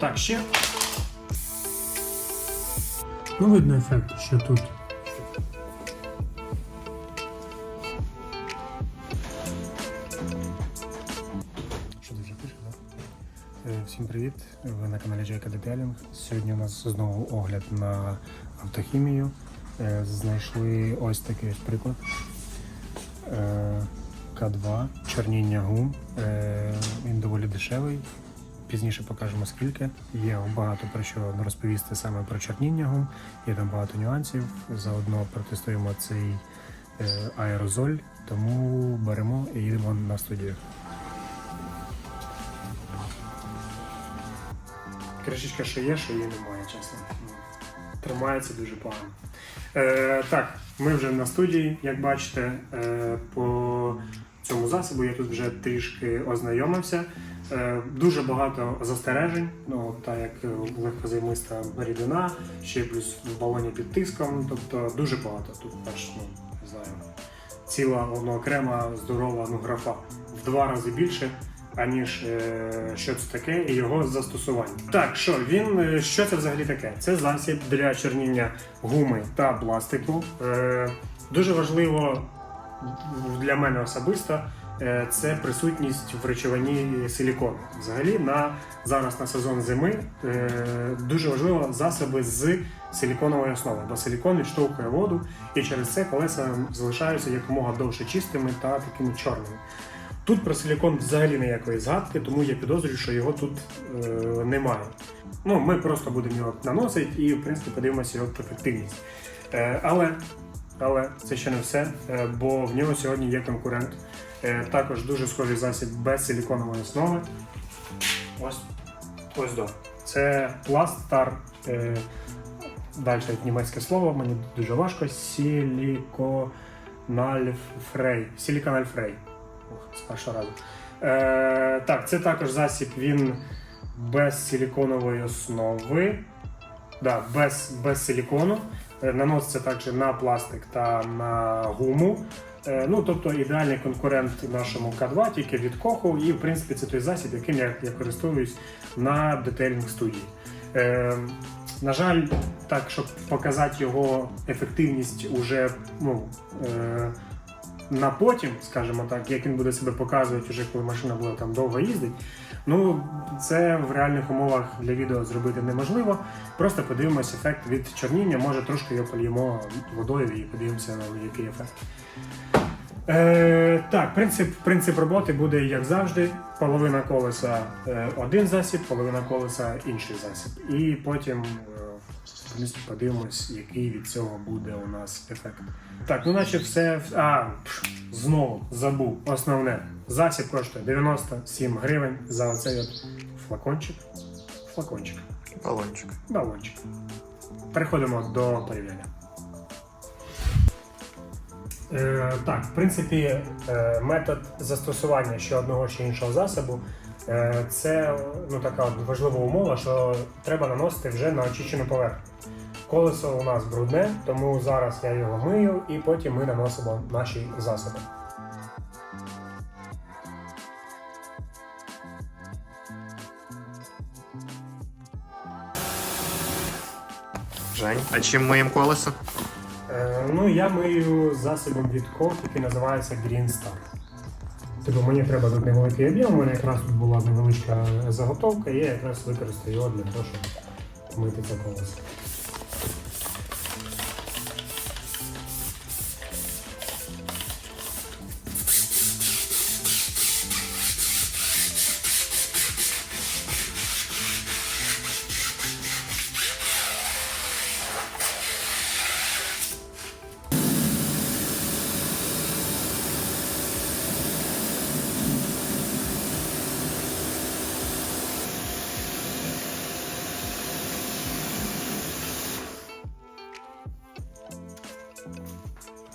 Так, ще. Ну, видно ефект, що тут. Що ти вже так? Всім привіт! Ви на каналі Джейка Детелінг. Сьогодні у нас знову огляд на автохімію. Е, Знайшли ось такий ось приклад. Е, К2, чорніння гум. Е, Він доволі дешевий. Пізніше покажемо скільки. Є багато про що розповісти саме про чорніння гум. Є там багато нюансів. Заодно протестуємо цей е, аерозоль, тому беремо і їдемо на студію. Кришечка що є, що її немає, чесно. Тримається дуже погано. Е, так, ми вже на студії, як бачите, е, по цьому засобу я тут вже трішки ознайомився. Е, дуже багато застережень, ну так як легкозаймиста рідина, ще плюс в балоні під тиском, тобто дуже багато. Тут аж, ну, не знаю, ціла ну, окрема здорова ну, графа в два рази більше, аніж е, що це таке і його застосування. Так, що він е, що це взагалі таке? Це засіб для чорніння гуми та пластику. Е, дуже важливо для мене особисто. е, Це присутність в речовині силікону. Взагалі, на зараз на сезон зими е, дуже важливо засоби з силіконової основи, бо силікон відштовхує воду, і через це колеса залишаються якомога довше чистими та такими чорними. Тут про силікон взагалі ніякої згадки, тому я підозрюю, що його тут е, немає. Ну, ми просто будемо його наносити і, в принципі, подивимося його ефективність. Е, але, але це ще не все, е, бо в нього сьогодні є конкурент. Е, також дуже схожий засіб без силіконової основи. Ось ось до. Це Plastar. Е, далі німецьке слово, мені дуже важко. Силікональфрей. Ух, з першого разу. Е, так, це також засіб, він без силіконової основи. Да, без, без силікону. Е, Наноситься також на пластик та на гуму. Е, Ну, тобто ідеальний конкурент нашому К2, тільки від Коху. І в принципі це той засіб, яким я, я користуюсь на детейлінг студії. Е, на жаль, так, щоб показати його ефективність уже ну, е, на потім, скажімо так, як він буде себе показувати, вже коли машина буде там довго їздити. Ну, це в реальних умовах для відео зробити неможливо. Просто подивимось ефект від чорніння, може трошки його поліємо водою і подивимося, який ефект. Е, так, принцип, принцип роботи буде як завжди: половина колеса е, один засіб, половина колеса інший засіб. І потім е, подивимось, який від цього буде у нас ефект. Так, ну наче все. А, знову забув. Основне. Засіб коштує 97 гривень за оцей от флакончик. Флакончик. Балончик. Балончик. Переходимо до порівняння. Е, так, в принципі, е, метод застосування ще одного чи іншого засобу е, це ну, така важлива умова, що треба наносити вже на очищену поверхню. Колесо у нас брудне, тому зараз я його мию і потім ми наносимо наші засоби. Жень, а чим моїм колесо? Е, ну, я мию засобом від Кох, який називається Green Star. Тобто мені треба тут невеликий об'єм, у мене якраз тут була невеличка заготовка, і я якраз використаю його для того, щоб мити це колесо.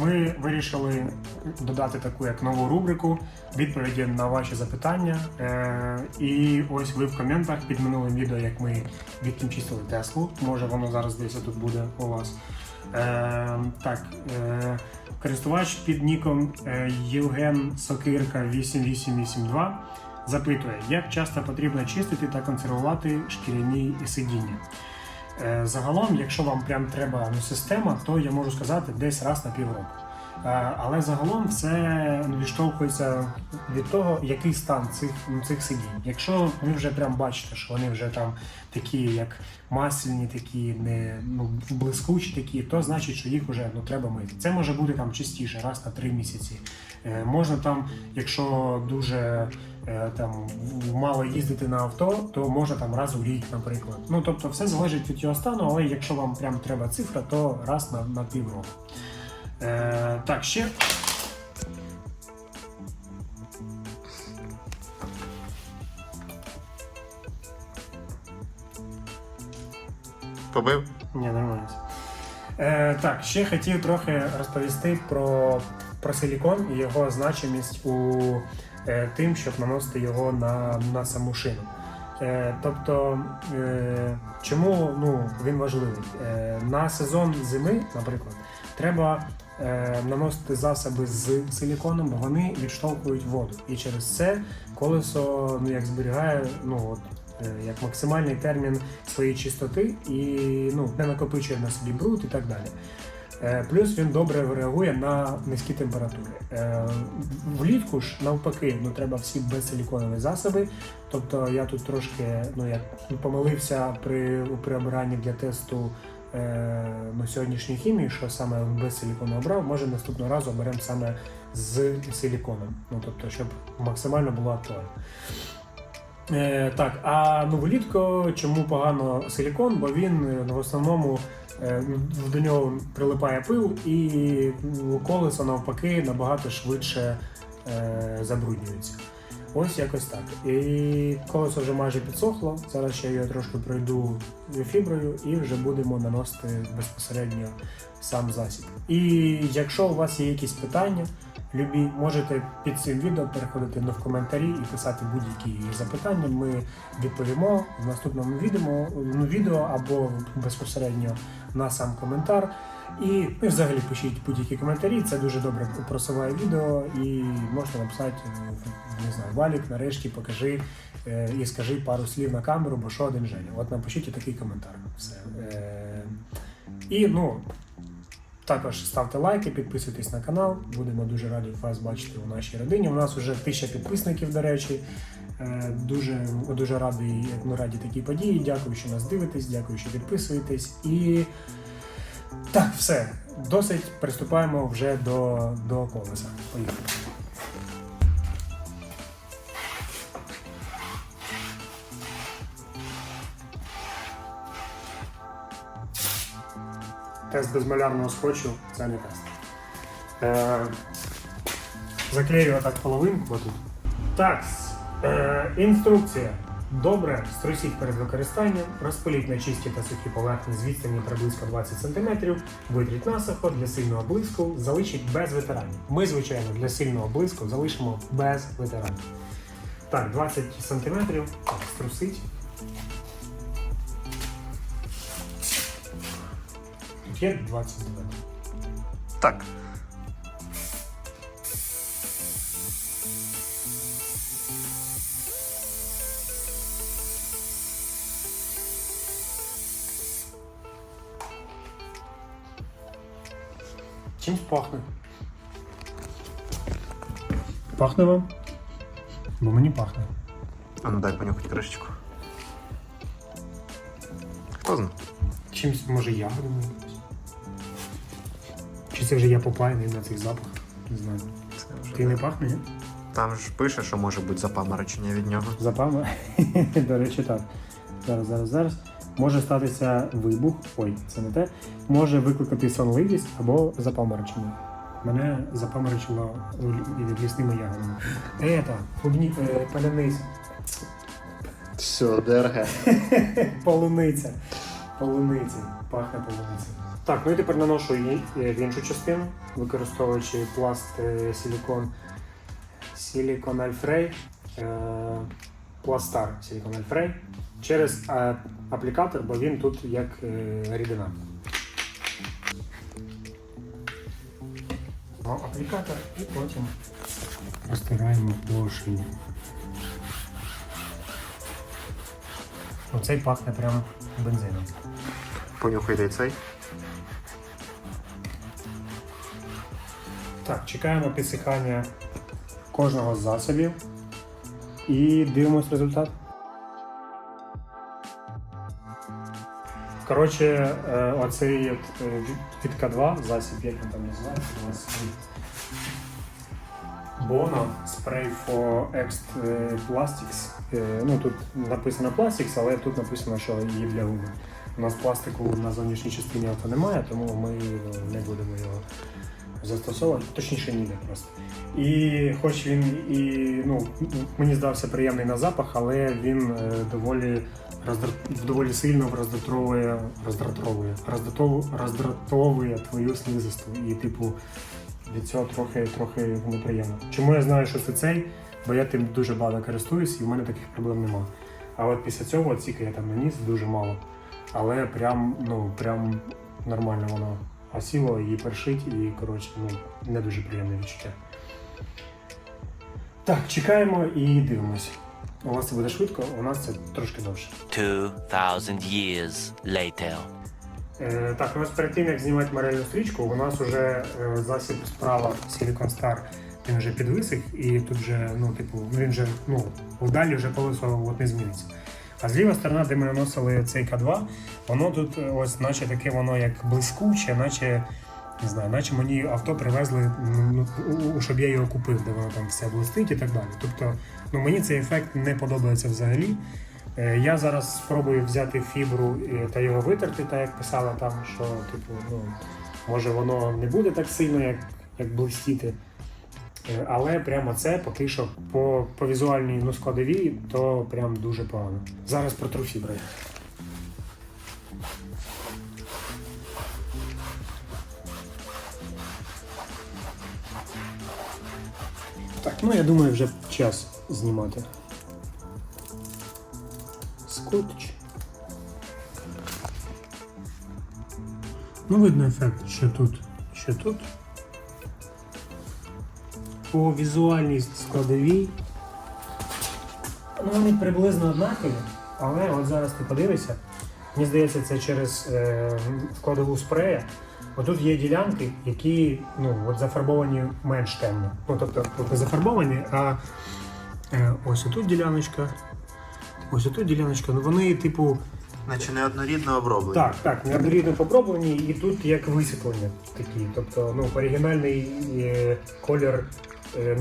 Ми вирішили додати таку як нову рубрику відповіді на ваші запитання. Е, і ось ви в коментах під минулим відео, як ми відкінчистили Теслу. Може воно зараз десь тут буде у вас. Е, так, е, користувач під ніком Євген Сокирка 8882 запитує, як часто потрібно чистити та консервувати шкіряні сидіння. Е, Загалом, якщо вам прям треба ну, система, то я можу сказати десь раз на півроку. Е, Але загалом все відштовхується від того, який стан цих, ну, цих сидінь. Якщо ви вже прям бачите, що вони вже там такі, як масляні, такі не ну, блискучі такі, то значить, що їх вже ну, треба мити. Це може бути там частіше, раз на три місяці. Е, можна там, якщо дуже е, там мало їздити на авто, то можна там раз у рік, наприклад. Ну тобто, все залежить від його стану, але якщо вам прям треба цифра, то раз на, на півроку. Е, так, ще Побив? Ні, нормально. Е, так, ще хотів трохи розповісти про, про силікон і його значимість у е, тим, щоб наносити його на, на саму шину. Е, тобто, е, чому ну, він важливий? Е, на сезон зими, наприклад, треба наносити засоби з силіконом, вони відштовхують воду. І через це колесо ну, як зберігає ну, от, е, як максимальний термін своєї чистоти і ну, не накопичує на собі бруд і так далі. Е, Плюс він добре реагує на низькі температури. Е, Влітку ж навпаки, ну треба всі безсиліконові засоби. Тобто я тут трошки ну як помилився при, при обиранні для тесту е, ну, сьогоднішньої хімії, що саме без силікону обрав, може наступного разу оберемо саме з силіконом. Ну тобто, щоб максимально було актуально. Е, так, а ну влітку чому погано силікон? Бо він е, ну, в основному е, до нього прилипає пил, і ну, колесо навпаки набагато швидше е, забруднюється. Ось якось так. І колесо вже майже підсохло. Зараз ще я його трошки пройду фіброю і вже будемо наносити безпосередньо сам засіб. І якщо у вас є якісь питання, любі, можете під цим відео переходити в коментарі і писати будь-які запитання. Ми відповімо в наступному відео, ну, відео або безпосередньо на сам коментар. І ну, і взагалі пишіть будь-які коментарі. Це дуже добре просуває відео, і можете написати е, не знаю, Валік, нарешті покажи е, і скажи пару слів на камеру, бо що один Женя. От напишіть такий коментар. Все. Е, і ну. Також ставте лайки, підписуйтесь на канал. Будемо дуже раді вас бачити у нашій родині. У нас вже тисяча підписників, до речі. Дуже, дуже радий, ну, раді такій події. Дякую, що нас дивитесь, дякую, що підписуєтесь. І так, все. Досить приступаємо вже до, до колеса. Поїхали. Тест безмалярного скотчу це не тест. Е, заклею отак половинку. Так, е, інструкція. Добре струсіть перед використанням, розпиліть на чисті та сухі поверхні з відстані приблизно 20 см, витріть насухо для сильного блиску, залишіть без витирання. Ми, звичайно, для сильного блиску залишимо без витирання. Так, 20 см, струсить. Є 20 см. Так. Чимсь пахне. Пахне вам? Бо мені пахне. А ну дай понюхати кришечку. Хто знає? Чимсь, може, ягодами. Чи це вже я попаяний на цих запахах? Не знаю. Це вже Ти не пахне, ні? Там ж пише, що може бути запаморочення від нього. Запами. До речі, так. Зараз, зараз, зараз. Може статися вибух. Ой, це не те. Може викликати сонливість або запаморочення. Мене запаморочило від лісними ягодами. Ета, клубні, е. Все, ДРГ. Полуниця. Полуниця. Пахне полуниця. Так, ну і тепер наношу її е, в іншу частину, використовуючи пласт е, силікон Alfray, е, пластар Silicon Alfray через е, аплікатор, бо він тут як е, рідина. Ну, аплікатор і потім розтираємо по шині. Ну, цей пахне прям бензином. Понюхайте цей. Так, чекаємо підсихання кожного з засобів і дивимось результат. Коротше, е, оцей е, від К2 засіб, як він там називається, у нас Bono Spray for Ext е, Plastics. Ну, тут написано Plastics, але тут написано, що є для гуми. У нас пластику на зовнішній частині авто немає, тому ми не будемо його застосовувати, точніше ніде просто. І хоч він і ну, мені здався приємний на запах, але він е, доволі роздра... доволі сильно роздратовує, роздратовує, роздратовує, твою слизисту. І, типу, від цього трохи, трохи неприємно. Чому я знаю, що це цей? Бо я тим дуже багато користуюсь і в мене таких проблем немає. А от після цього тільки я там наніс дуже мало. Але прям, ну, прям нормально воно осіло і першить, і коротше, ну, не дуже приємне відчуття. Так, чекаємо і дивимось. У вас це буде швидко, у нас це трошки довше. 2,000 years later. Е, так, у нас перед тим, як знімати морельну стрічку, у нас вже е, засіб справа Silicon Star, він вже підвисих, і тут вже, ну, типу, він вже, ну, вдалі вже колесо от не зміниться. А зліва сторона, де ми наносили цей К2, воно тут е, ось, наче таке воно як блискуче, наче. Не знаю, наче мені авто привезли, ну, щоб я його купив, де воно там все блистить і так далі. Тобто, ну мені цей ефект не подобається взагалі. Е, Я зараз спробую взяти фібру е, та його витерти, так як писала там, що типу, ну, може воно не буде так сильно, як, як блистіти. Е, Але прямо це поки що по, по візуальній ну, складовій, то прям дуже погано. Зараз протру фіброю. Так, ну я думаю, вже час знімати. Скотч. Ну, видно ефект, що тут, що тут. По візуальній складовій. Ну, вони приблизно однакові, але от зараз ти подивишся. Мені здається, це через е, складову спрея. Отут є ділянки, які ну, от зафарбовані менш темно. Ну, тобто, от не зафарбовані, а е, ось отут діляночка. Ось отут діляночка. Ну вони, типу, Наче неоднорідно оброблені. так, так, неоднорідно попробувані, і тут як висвітлення такі. Тобто, ну, оригінальний е, колір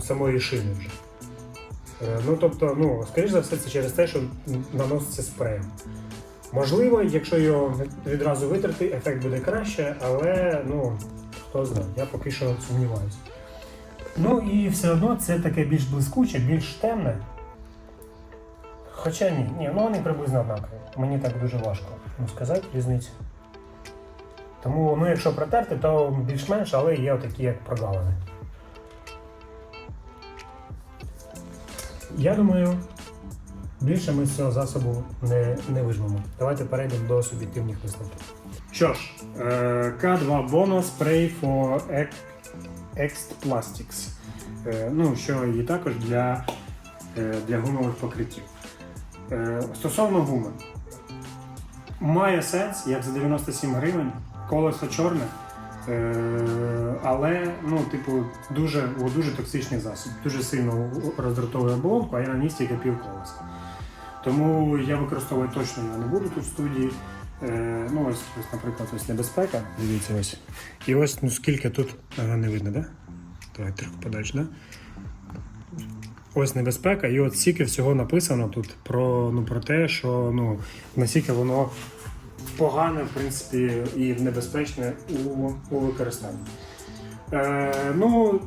самої шини вже. Е, ну, тобто, ну, скоріш за все, це через те, що наноситься спреєм. Можливо, якщо його відразу витерти, ефект буде краще, але ну, хто знає, я поки що сумніваюся. Ну і все одно це таке більш блискуче, більш темне. Хоча ні, ні, ну вони приблизно однакові. Мені так дуже важко ну, сказати різницю. Тому, ну, якщо протерти, то більш-менш, але є отакі як прогалини. Я думаю, більше ми з цього засобу не, не вижмемо. Давайте перейдемо до суб'єктивних висновків. Що ж, е, К2 Bono Spray for Ext Plastics. Ну, що є також для, е, для гумових покриттів. Е, Стосовно гуми, має сенс, як за 97 гривень, колесо чорне, але ну, типу, дуже, дуже токсичний засіб, дуже сильно роздратовує оболонку, а я наніс тільки пів. Тому я використовувати точно його не буду тут в студії. Е, ну, ось, ось, наприклад, ось небезпека. Дивіться ось. І ось ну, скільки тут не видно, да? Давай трохи подальше, да? Ось небезпека, і от стільки всього написано тут про, ну, про те, що ну, наскільки воно погане, в принципі, і небезпечне у, у використанні. Е, ну,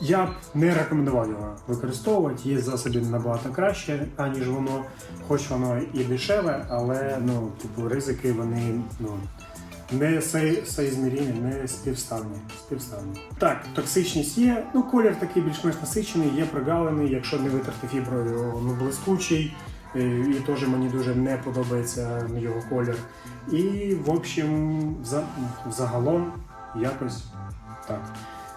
я б не рекомендував його використовувати. Є засоби набагато краще, аніж воно, хоч воно і дешеве, але ну, типу, ризики вони ну, не соізмірімі, не співставні. співставні. Так, токсичність є. Ну, колір такий більш-менш насичений, є прогалини, якщо не витерти фіброю, ну блискучий. І теж мені дуже не подобається його колір. І, в общем, за, загалом якось так.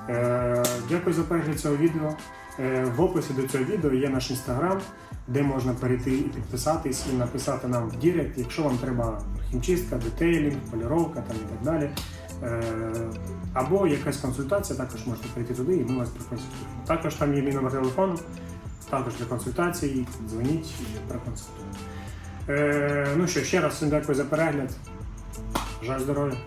Е, дякую за перегляд цього відео. Е, В описі до цього відео є наш інстаграм, де можна перейти і підписатись і написати нам в Дірект, якщо вам треба хімчистка, детейлінг, поліровка там і так далі. Е, Або якась консультація, також можете прийти туди і ми вас проконсультуємо. Також там є мій номер телефону, також для консультацій. Дзвоніть і проконсультуємо. Е, ну що, ще раз всім дякую за перегляд. Бажаю здоров'я.